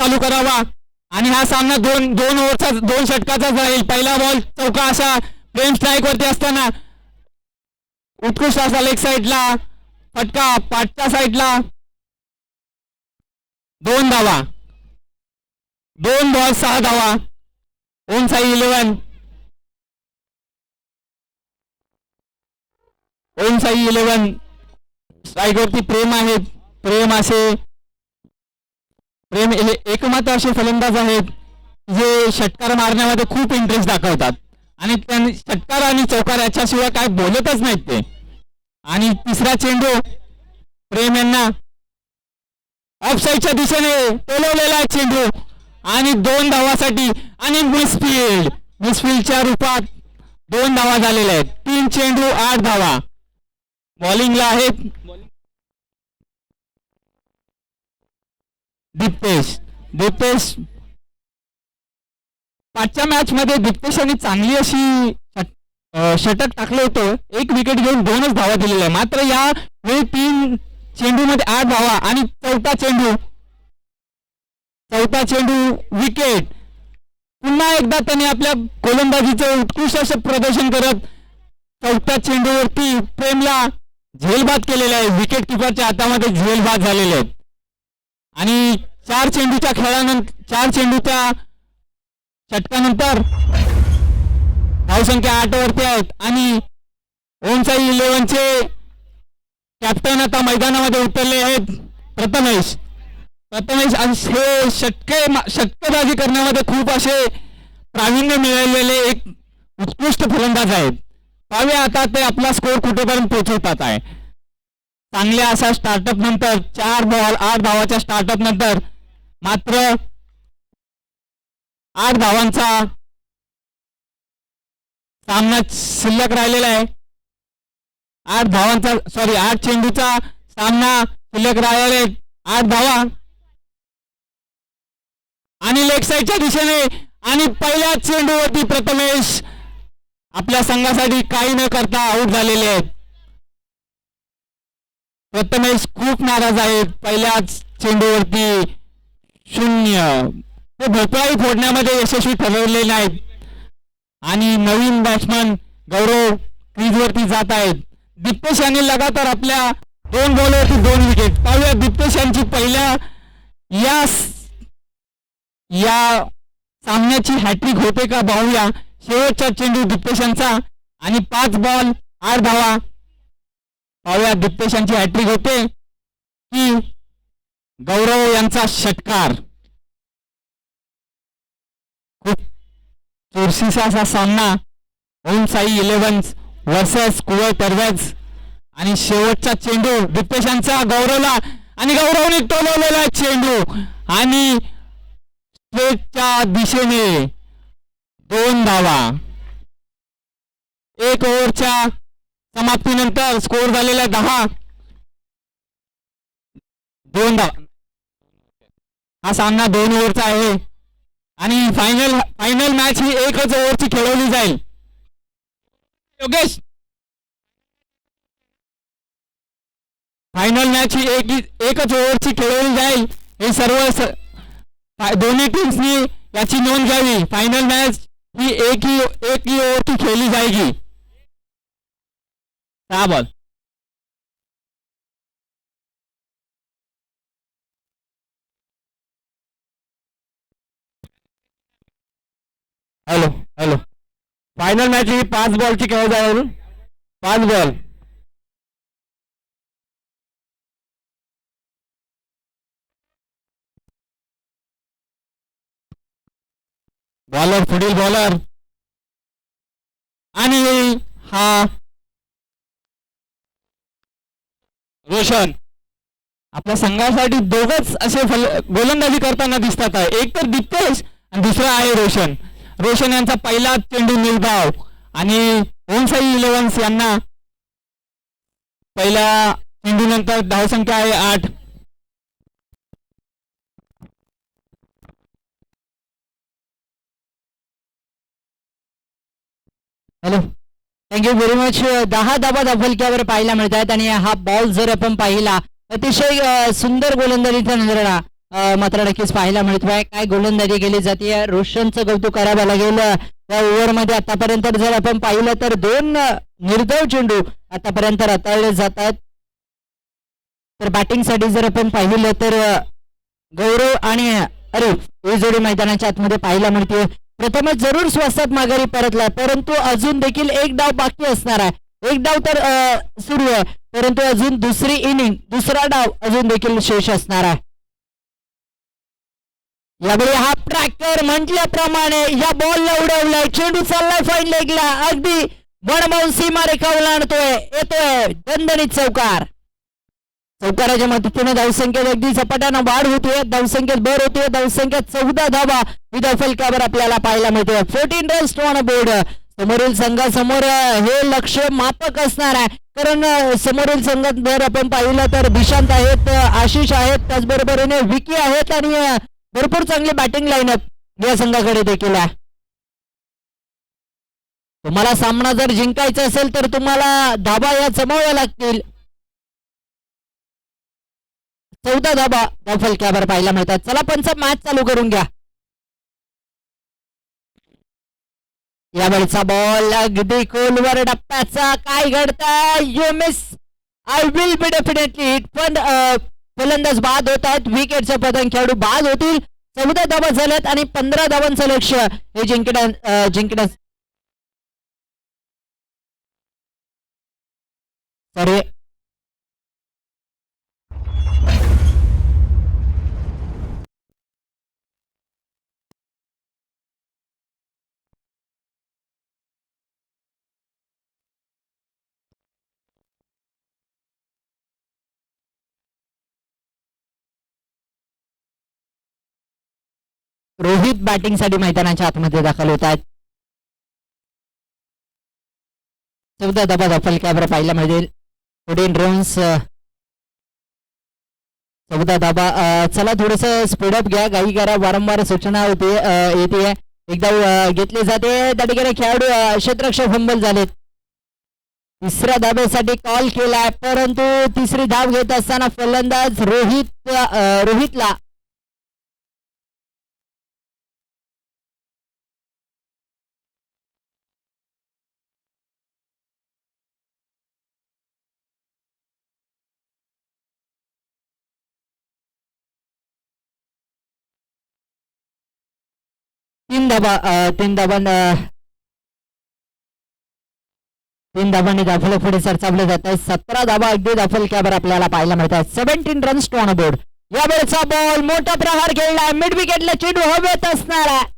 चालू करावा. आणि हा सामना दोन दोन ओव्हरचा दोन षटकाचा जाईल. पहिला बॉल चौका असा प्रेम स्ट्राईक वरती असताना. उत्कृष्ट असा लेग साईडला फटका पाठच्या साईडला दोन धावा. दोन बॉल सहा धावा. ओम साई इलेव्हन ओम साई इलेव्हन स्ट्राईकवरती प्रेम आहेत प्रेम असे प्रेम हे एकमात्र असे फलंदाज आहेत जे षटकार मारण्यामध्ये खूप इंटरेस्ट दाखवतात. आणि त्यांनी षटकार आणि चौकार याच्याशिवाय काय बोलतच नाहीत ते. आणि तिसरा चेंडू प्रेम यांना ऑफसाईडच्या दिशेने टोलवलेला आहे चेंडू. आणि दोन धावासाठी आणि मिसफिल्ड मिसफिल्डच्या रूपात दोन धावा झालेल्या आहेत. तीन चेंडू आठ धावा. बॉलिंगला आहेत. दिप्तेश दिप्तेश पाचच्या मॅच मध्ये दिप्तेश चांगली अशी षटक टाकलं होतं. एक विकेट घेऊन दोनच धावा दिलेल्या आहे मात्र या वेळी तीन चेंडू मध्ये आठ धावा आणि चौथा चेंडू चौथा चेंडू विकेट पुन्हा एकदा त्यांनी आपल्या गोलंदाजीचं उत्कृष्ट असं प्रदर्शन करत चौथ्या चेंडूवरती प्रेमला झेलबाद केलेला आहे. विकेट किपरच्या हातामध्ये झेलबाद झालेले आहेत आणि चार चेंडूच्या खेळानंतर चार चेंडूच्या षटकानंतर धावसंख्या आठ वरती आहेत. आणि ओमसाई इलेव्हनचे कॅप्टन आता मैदानामध्ये उतरले आहेत. प्रथमेश. प्रथमेश हे षटके षटकबाजी करण्यामध्ये खूप असे प्रावीण्य मिळवलेले एक उत्कृष्ट फलंदाज आहेत. पाहूया आता ते आपला स्कोर कुठेपर्यंत पोहोचवतात आहे. चांगल्या असा स्टार्टअप नंतर चार बॉल आठ धावाच्या स्टार्टअप नंतर मात्र आठ धावांचा सामना शिल्लक राहिलेला आहे. आठ धावांचा सॉरी आठ चेंडूचा सामना शिल्लक राहिलेला आहे. आठ धावा. आणि लेग साईडच्या दिशेने आणि पहिल्या चेंडूवरती प्रथमेश आपल्या संघासाठी काही न करता आऊट झालेले आहेत. प्रथमेश खूप नाराज आहेत. पहिल्याच चेंडूवरती शून्य. ते भोपळाही फोडण्यामध्ये यशस्वी ठरवले नाहीत. आणि नवीन बॅट्समन गौरव क्रीजवरती जात आहेत. दिप्तेश यांनी लगातार आपल्या दोन बॉलवरती दोन विकेट पाहूया दिप्तेश यांची पहिल्या या या सामन्याची हॅट्रिक होते का पाहूया. शेवटचा चेंडू दिप्तेश यांचा आणि पाच बॉल आठ धावा. पाहूया दिप्तेश यांची हॅट्रिक होते की गौरव यांचा षटकार. खूप चुरशीचा असा सामना. ओम साई इलेव्हन वर्सेस कुवळ टर्वेज आणि शेवटचा चेंडू दिप्तेशांचा गौरवला आणि गौरवने टोलवलेला चेंडू आणि स्ट्रेटच्या दिशेने दोन धावा. एक ओव्हरच्या समाप्तीनंतर स्कोर झालेला दहा. दोन धावा. हा सामना दोन ओव्हरचा आहे. आणि फायनल फायनल मॅच ही एकच ओव्हरची खेळवली जाईल. योगेश! फायनल मॅच ही एक एकच ओव्हरची खेळवली जाईल. हे सर्व दोन्ही टीम्सनी याची नोंद घ्यावी. फायनल मॅच ही एक ही एक ही ओव्हरची खेळली जाएगी सहा ball hello hello. Final match ही पाच बॉलची खेळ जाईल पाच बॉल बॉलर पुढील बॉलर आणि हा रोशन. आपल्या संघासाठी दोघच असे फल गोलंदाजी करताना दिसतात आहे. एक तर दिप्तेश आणि दुसरा आहे रोशन. रोशन यांचा पहिला चेंडू निर्धाव आणि ओमसाई इलेव्हन्स यांना पहिल्या चेंडू नंतर धावसंख्या आहे आठ. हॅलो. थँक्यू व्हेरी मच दहा धाबा फलक्यावर पाहायला मिळत आहेत आणि हा बॉल जर आपण पाहिला अतिशय सुंदर गोलंदाजीचा नजराणा मात्र नक्कीच पाहायला मिळतोय. काय गोलंदाजी केली जाते? रोशनचं कौतुक करावं लागेल. त्या ओव्हरमध्ये आतापर्यंत जर आपण पाहिलं तर दोन निर्दव चेंडू आतापर्यंत रताळले जातात. तर बॅटिंगसाठी जर आपण पाहिलं तर गौरव आणि अरे ही जोडी मैदानाच्या आतमध्ये पाहायला मिळते. प्रथमच जरूर स्वस्तात माघारी परतला परंतु अजून देखील एक डाव बाकी असणार आहे. एक डाव तर सुरू आहे परंतु अजून दुसरी इनिंग दुसरा डाव अजून देखील शेष असणार आहे. यावेळी हा ट्रॅक्टर म्हटल्याप्रमाणे या बॉलला उडवलाय. चेंडू चाललाय फाईन लेगला अगदी वणमाऊन सीमा रेखा आणतोय येतोय दणदणीत चौकार. चौकाराच्या मदतीने धावसंख्येत अगदी झपाट्यानं वाढ होतोय. धावसंख्येत भर होतोय. धावसंख्येत चौदा धावा विदा फलकावर आपल्याला पाहायला मिळतोय. फोर्टीन रन्स ऑन बोर्ड समोरील संघासमोर हे लक्ष मापक असणार आहे. कारण समोरील संघात जर आपण पाहिलं तर दिशांत आहेत आशिष आहेत. त्याचबरोबरीने विकी आहेत आणि भरपूर चांगली बॅटिंग लाईनअप या संघाकडे देखील आहे. तुम्हाला सामना जर जिंकायचा असेल तर तुम्हाला धाबा या जमाव्या लागतील. चौदा धाबा धावफलक्यावर पाहायला मिळतात. चला पंच मॅच चालू करून घ्या. यावेळचा बॉल अगदी खोलवर टप्प्याचा काय घडता you miss I will be definitely पण फलंदाज बाद होत आहेत. विकेटचे पतन खेळाडू बाद होतील. चौदा धावा झाल्यात आणि पंधरा धावांचं लक्ष हे जिंकण्या जिंकण्यास सॉरी. रोहित बॅटिंगसाठी मैदानाच्या आतमध्ये दाखल होत आहेत. चौदा दबा दफल कॅमेरा पाहायला मिळतील फोर्टीन रन्स चौदा दाबा चला थोडस स्पीडअप घ्या. काही करा वारंवार सूचना होते येते. एकदा घेतली जाते. त्या ठिकाणी खेळाडू अं, फंबल झालेत. तिसऱ्या धाब्यासाठी कॉल केलाय परंतु तिसरी धाव घेत असताना फलंदाज रोहित रोहितला धाबा तीन धाबां तीन धाबांनी दाफल पुढे सरसावले जात आहे सतरा धाबा अगदी दाफल कॅबर आपल्याला पाहायला मिळत आहे सेव्हन्टीन रन्स ऑन बोर्ड या वेळेचा बॉल मोठा प्रहार खेळलाय मिड विकेटला चेंडू हवेत असणार आहे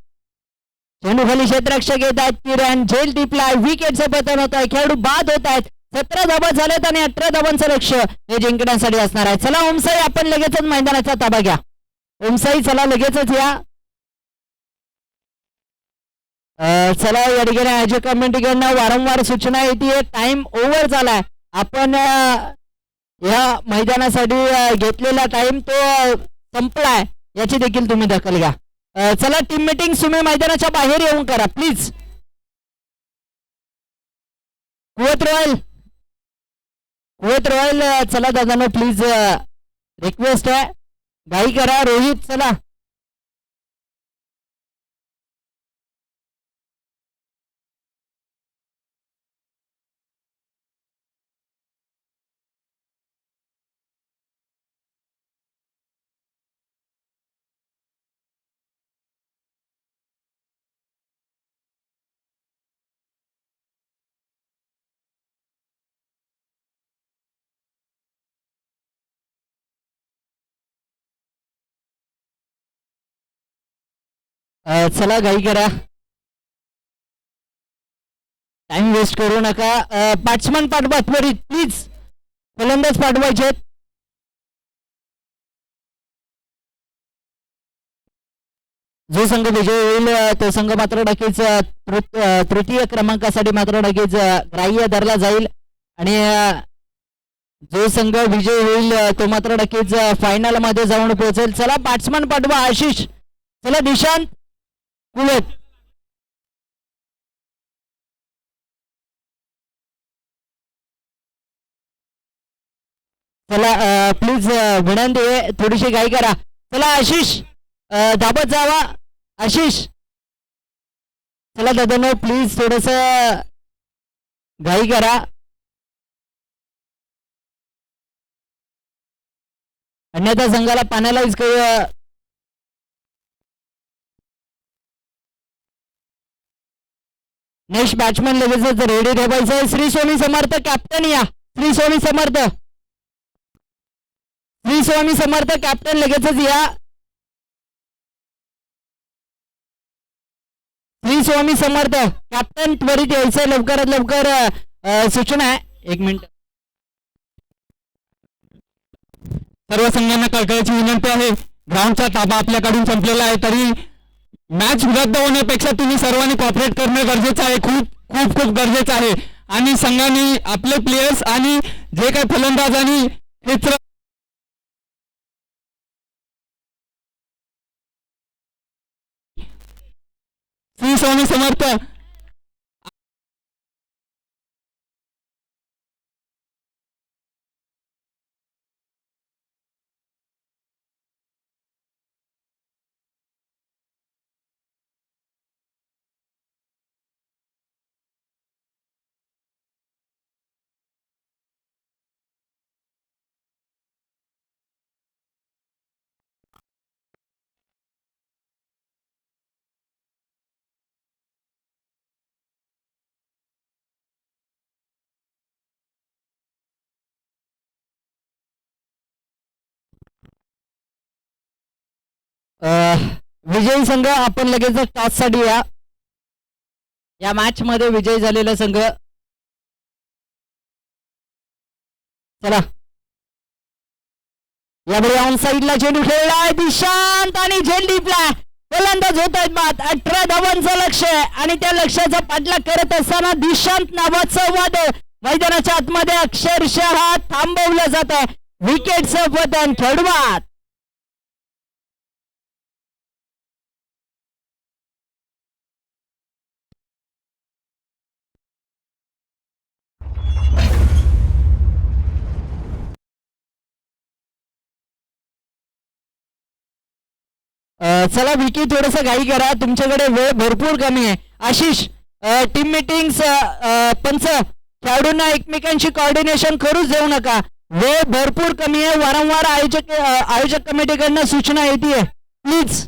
चेंडू खाली क्षेत्ररक्षक येत आहेत किरण झेल टिपलाय विकेटचं पतन होत आहे खेळाडू बाद होत आहेत सतरा धाबा झालेत आणि अठरा धाबांचं लक्ष हे जिंकण्यासाठी असणार आहे चला ओमसाई आपण लगेचच मैदानाचा ताबा घ्या ओमसाई चला लगेचच या चला या ठिकाणी आयोजक कमिटीकडनं वारंवार सूचना येते टाइम ओव्हर झालाय. आपण या मैदानासाठी घेतलेला टाइम तो संपलाय. याची देखील तुम्ही दखल घ्या. चला टीम मीटिंग तुम्ही मैदानाच्या बाहेर येऊन करा प्लीज कुवत रॉयल. कुवत रॉयल चला दादानो प्लीज रिक्वेस्ट आहे. घाई करा रोहित चला. चला घाई करा. टाइम वेस्ट करू नका. बॅट्समन पाठवा त्वरित प्लीज फलंदाज पाठवायचे जो संघ विजय होईल तो संघ मात्र नक्कीच तृतीय क्रमांकासाठी मात्र नक्कीच ग्राह्य धरला जाईल. आणि जो संघ विजय होईल तो मात्र नक्कीच फायनलमध्ये जाऊन पोहोचेल. चला बॅट्समन पाठवा आशिष. चला निशांत. कुलत चला प्लीज विनंती आहे थोडीशी घाई करा. चला आशिष दाबत धाबत जावा. आशिष. चला दादा प्लीज थोडस घाई करा. अन्यथा संघाला पाण्याला काही नेक्स्ट बॅट्समॅन लगेचच रेडी ठेवायचं आहे श्री स्वामी समर्थ कॅप्टन या. श्री स्वामी समर्थ. श्री स्वामी समर्थ कॅप्टन लगेचच या. श्री स्वामी समर्थ कॅप्टन त्वरित यायचं लवकरात लवकर सूचना आहे. एक मिनिट सर्व संघांना कळकळीची विनंती आहे. ग्राउंडचा ताबा आपल्याकडून संपलेला आहे तरी मॅच रद्द होण्यापेक्षा तुम्ही सर्वांनी कॉपरेट करणं गरजेचं आहे. खूप खूप खूप गरजेचं आहे. आणि संघाने आपले प्लेयर्स आणि जे काही फलंदाज आणि क्षेत्र श्री स्वामी समर्थ विजयी संघ आपण लगेच टॉससाठी या. या मॅच मध्ये विजयी झालेला संघ. चला. यावेळी ऑन साईडला चेंडू खेळलाय दिशांत आणि झेंडीपला गोलंदाज होत आहेत मात. अठरा धावांचं लक्ष आहे. आणि त्या लक्ष्याचा पाठलाग करत असताना दिशांत नावाचं वाद. मैदानाच्या आतमध्ये अक्षरशः थांबवलं जात आहे विकेटचं पतन खेळवात चला विकी थोडस घाई करा. तुमच्याकडे वेळ भरपूर कमी आहे. आशिष टीम मिटिंग पंच खेळाडूंना एकमेकांशी कॉर्डिनेशन करूच देऊ नका. वेळ भरपूर कमी आहे. वारंवार आयोजक आयोजक कमिटीकडनं सूचना येते प्लीज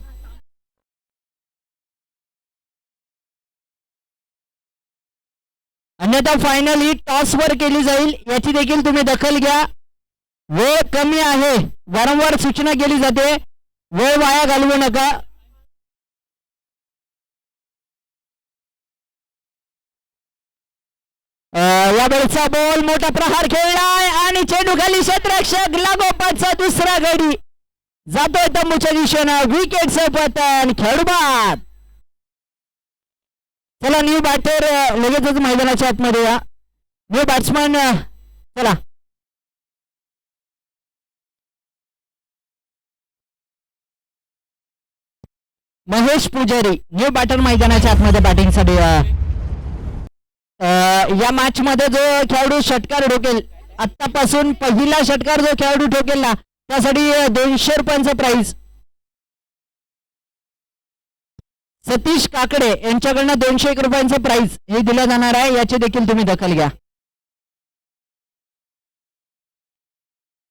अन्यथा फायनल ही टॉस वर केली जाईल. याची देखील तुम्ही दखल घ्या. वेळ कमी आहे. वारंवार सूचना केली जाते. वेळ वाया घालवू नका. अं, या वेळचा बॉल मोठा प्रहार खेळलाय आणि चेंडू खाली क्षेत्ररक्षक लागोपाठचा दुसरा गडी. जातोय तंबूच्या दिशेनं विकेटचं पतन खेळबाद. चला न्यू बॅटर लगेचच मैदानाच्या आतमध्ये या. न्यू बॅट्समॅन चला. महेश पुजारी न्यू बॅटर मैदानाच्या आतमध्ये बॅटिंगसाठी या मॅच मध्ये जो खेळाडू षटकार ठोकेल आतापासून पहिला षटकार जो खेळाडू ठोकेल ना त्यासाठी दोनशे रुपयांचा प्राइस सतीश काकडे यांच्याकडनं दोनशे एक रुपयांचं प्राइस हे दिलं जाणार आहे याची देखील तुम्ही दखल घ्या.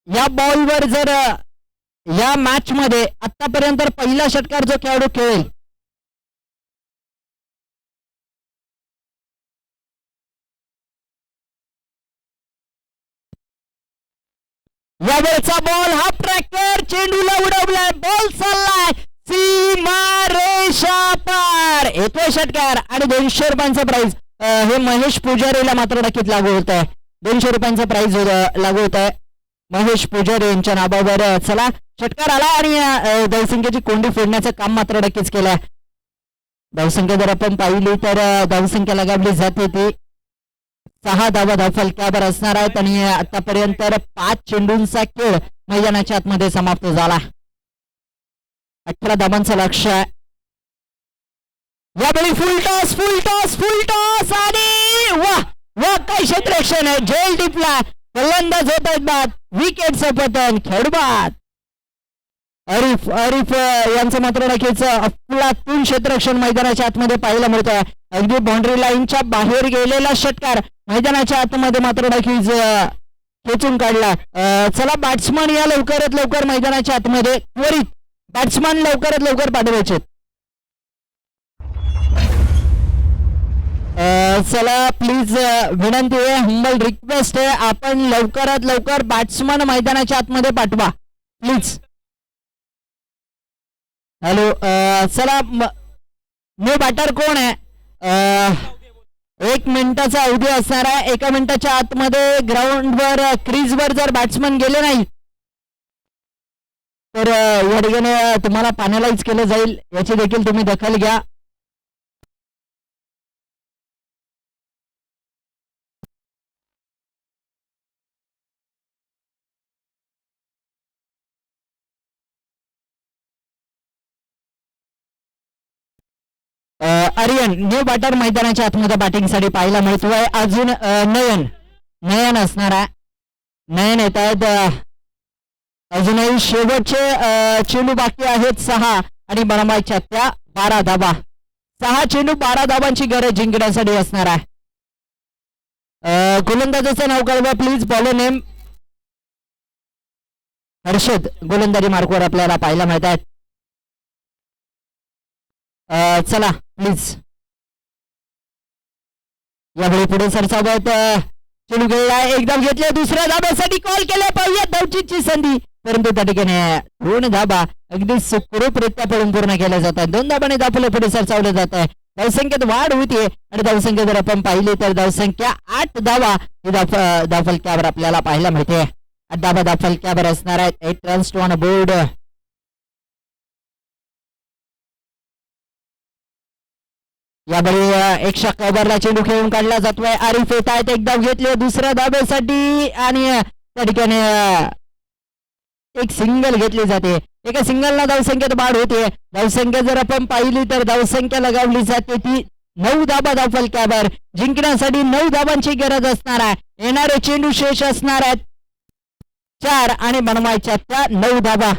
या बॉलवर जर या मॅच मध्ये आतापर्यंत पहिला षटकार जो खेळाडू खेळेल. यावेळचा बॉल हा ट्रॅक्टर चेंडूला उडवलाय. बॉल चाललाय. सीमा रेषा पार. येतोय षटकार आणि दोनशे रुपयांचा प्राइस हे महेश पुजारीला मात्र नक्कीच लागू होत आहे दोनशे रुपयांचा प्राइस लागू होत आहे महेश पुजारी यांच्या नावावर चला षटकार आला आणि अ, धावसंख्येची कोंडी फोडण्याचं काम मात्र नक्कीच केलंय. धावसंख्या जर आपण पाहिली तर धावसंख्या लगावली जाते ती सहा धावा धावफलक्यावर असणार आहेत आणि आतापर्यंत पाच चेंडूंचा खेळ मैदानाच्या आतमध्ये समाप्त झाला. अठरा धावांचं लक्ष आहे. यावेळी full toss full toss full toss आणि वा वा काय क्षेत्रक्षण आहे. झेल टिपला फलंदाज होत आहेत बाद. विकेटचं पतन खेळबाद अरिफ अरिफ यांचं मात्र नक्कीच अफलातून क्षेत्ररक्षण मैदानाच्या आतमध्ये पाहायला मिळतोय. अगदी बाउंड्री लाईनच्या बाहेर गेलेला षटकार मैदानाच्या आतमध्ये मात्र नक्कीच खेचून काढला. चला बॅट्समन या लवकरात लवकर मैदानाच्या आतमध्ये त्वरित. बॅट्समन लवकरात लवकर पाठवायचे चला प्लीज विनंती आहे हंबल रिक्वेस्ट आहे. आपण लवकरात लवकर बॅट्समन मैदानाच्या आतमध्ये पाठवा. प्लीज हॅलो चला मी बॅटर कोण आहे? एक मिनिटाचा अवधी असणार आहे. एका मिनिटाच्या आतमध्ये ग्राउंडवर क्रीजवर जर बॅट्समन गेले नाही तर या ठिकाणी तुम्हाला पाण्यालाच केलं जाईल. याची देखील तुम्ही दखल घ्या. आर्यन न्यू बॅटर मैदानाच्या आतमध्ये बॅटिंगसाठी पाहायला मिळतोय. अजून नयन. नयन असणार आहे. नयन येत आहेत. अजूनही शेवटचे चेंडू बाकी आहेत. सहा आणि बनवायच्या त्या बारा धाबा. सहा चेंडू बारा धाबांची गरज जिंकण्यासाठी असणार आहे. गोलंदाजाचं नाव कळवा प्लीज बॉलर नेम हर्षद गोलंदाजी मार्कवर आपल्याला पाहायला मिळत आहेत. चला प्लीज यावेळी पुढे सरसावत चेंडू गेला एकदम घेतले दुसऱ्या धाब्यासाठी कॉल केला पाहिजे धावचीची संधी. परंतु त्या ठिकाणी दोन धाबा अगदी सुखरूपरित्या पडून पूर्ण केल्या जातात दोन धाबाने दाखवले पुढे सरसावले जात आहे. धावसंख्येत वाढ होतीये आणि धावसंख्या जर आपण पाहिली तर धावसंख्या आठ धावा ही दाफ धावफलक्यावर आपल्याला पाहायला मिळते. आठ धाबा धावफलक्यावर असणार आहेत. Eight runs to on board यावेळी अ, एक कव्हरला चेंडू खेळून काढला जातोय. आरिफ येत आहेत एकदा घेतले दुसऱ्या धाब्यासाठी आणि त्या ठिकाणी एक सिंगल घेतली जाते. एका सिंगलला धावसंख्येत वाढ होते. धावसंख्या जर आपण पाहिली तर धावसंख्या लगावली जाते ती नऊ धाबा धावफलक्यावर जिंकण्यासाठी नऊ धाबांची गरज असणार आहे. येणारे चेंडू शेष असणार आहेत चार आणि बनवायच्या त्या नऊ धाबा.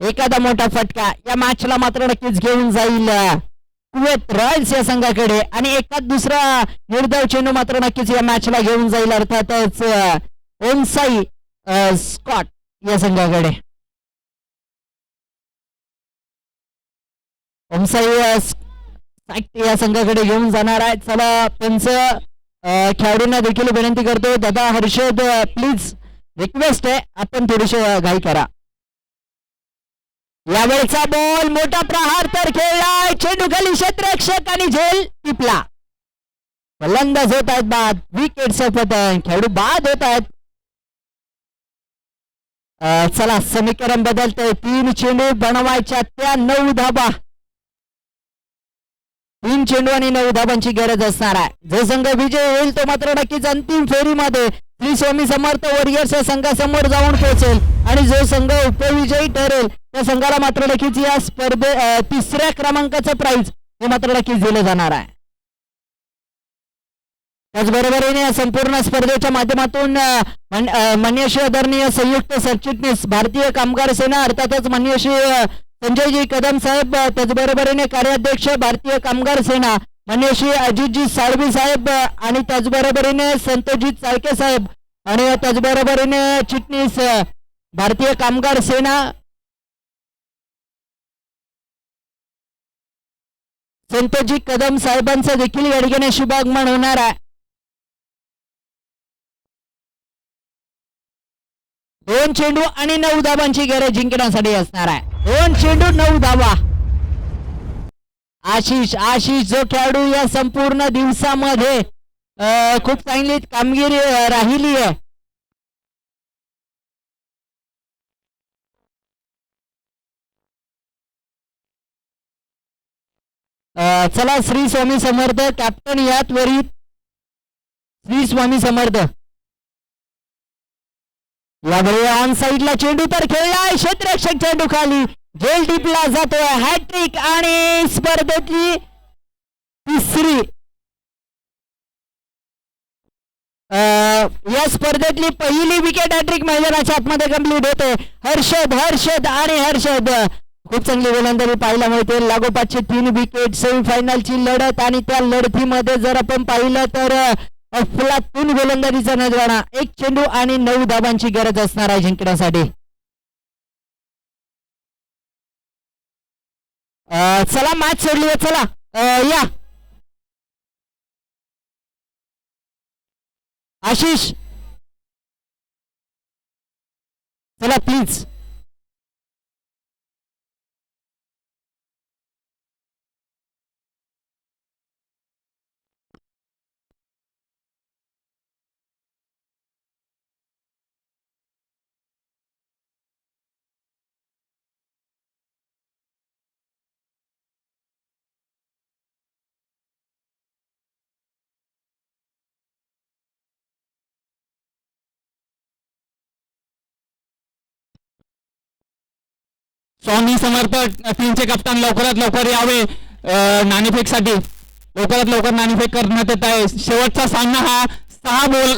एखादा मोठा फटका. या मॅचला मात्र नक्कीच घेऊन जाईल कुवेत रॉयल्स या संघाकडे. आणि एखाद दुसरा निर्धाव चेंडू मात्र नक्कीच या मॅचला घेऊन जाईल अर्थातच ओमसाई स्कॉट या संघाकडे. ओमसाई या संघाकडे घेऊन जाणार आहे. चला त्यांचं खेळाडूंना देखील विनंती करतो. दादा हर्षद प्लीज रिक्वेस्ट आहे. आपण थोडीशी घाई करा. यावेळचा बॉल मोठा प्रहार तर खेळलाय. चेंडू खाली क्षेत्ररक्षक आणि झेल टिपला. फलंदाज होत आहेत बाद. विकेट आहे. खेळाडू बाद होत आहेत. चला समीकरण बदलतंय. तीन चेंडू बनवायच्या त्या नऊ धाबा. तीन चेंडू आणि नऊ धाबांची गरज असणार आहे. जो संघ विजय होईल तो मात्र नक्कीच अंतिम फेरीमध्ये. श्री स्वामी समर्थ वॉरियर्स संघासमोर जाऊन पोहोचेल. आणि जो संघ उपविजयी ठरेल त्या संघाला मात्र नक्कीच या स्पर्धे तिसऱ्या क्रमांकाचं प्राइज हे मात्र नक्कीच दिलं जाणार आहे. त्याचबरोबरीने या संपूर्ण स्पर्धेच्या माध्यमातून अं, मान्यश्री आदरणीय संयुक्त सरचिटणीस भारतीय कामगार सेना अर्थातच मान्यश्री संजयजी कदम साहेब त्याचबरोबरीने कार्याध्यक्ष भारतीय कामगार सेना मान्यश्री अजितजी साळवी साहेब आणि त्याचबरोबरीने संतोषजी चाळके साहेब आणि त्याचबरोबरीने चिटणीस भारतीय कामगार सेना संतोजी कदम साहेबांचा देखील या ठिकाणी शुभागमन होणार आहे. दोन चेंडू आणि नऊ धाबांची गरज जिंकण्यासाठी असणार आहे. दोन चेंडू नऊ धावा. आशिष आशिष जो खेळाडू या संपूर्ण दिवसामध्ये खूप चांगली कामगिरी राहिली आहे. चला श्री स्वामी समर्थ कॅप्टन या त्वरित श्री स्वामी समर्थ. यावेळी ऑन साईडला चेंडू तर खेळलाय क्षेत्ररक्षक चेंडू खाली. जेल टिपला जातोय. हॅट्रिक आणि स्पर्धेतली तिसरी. अं, या स्पर्धेतली पहिली विकेट हॅट्रिक मैदानाच्या आतमध्ये कंप्लीट होते. हर्षद हर्षद आणि हर्षद. खूप चांगली गोलंदाजी पाहायला मिळते लागोपाठचे तीन विकेट सेमीफायनलची लढत आणि त्या लढतीमध्ये जर आपण पाहिलं तर अफलातून गोलंदाजीचा नजराणा एक चेंडू आणि नऊ धाबांची गरज असणार आहे जिंकण्यासाठी. अं, चला मॅच सोडली चला. या. आशिष. चला प्लीज स्वामी समर्थ टीमचे कप्तान लवकरात लवकर यावे नाणेफेकसाठी. लवकरात लवकर नाणेफेक करण्यात येत आहे. शेवटचा सामना हा सहा बोल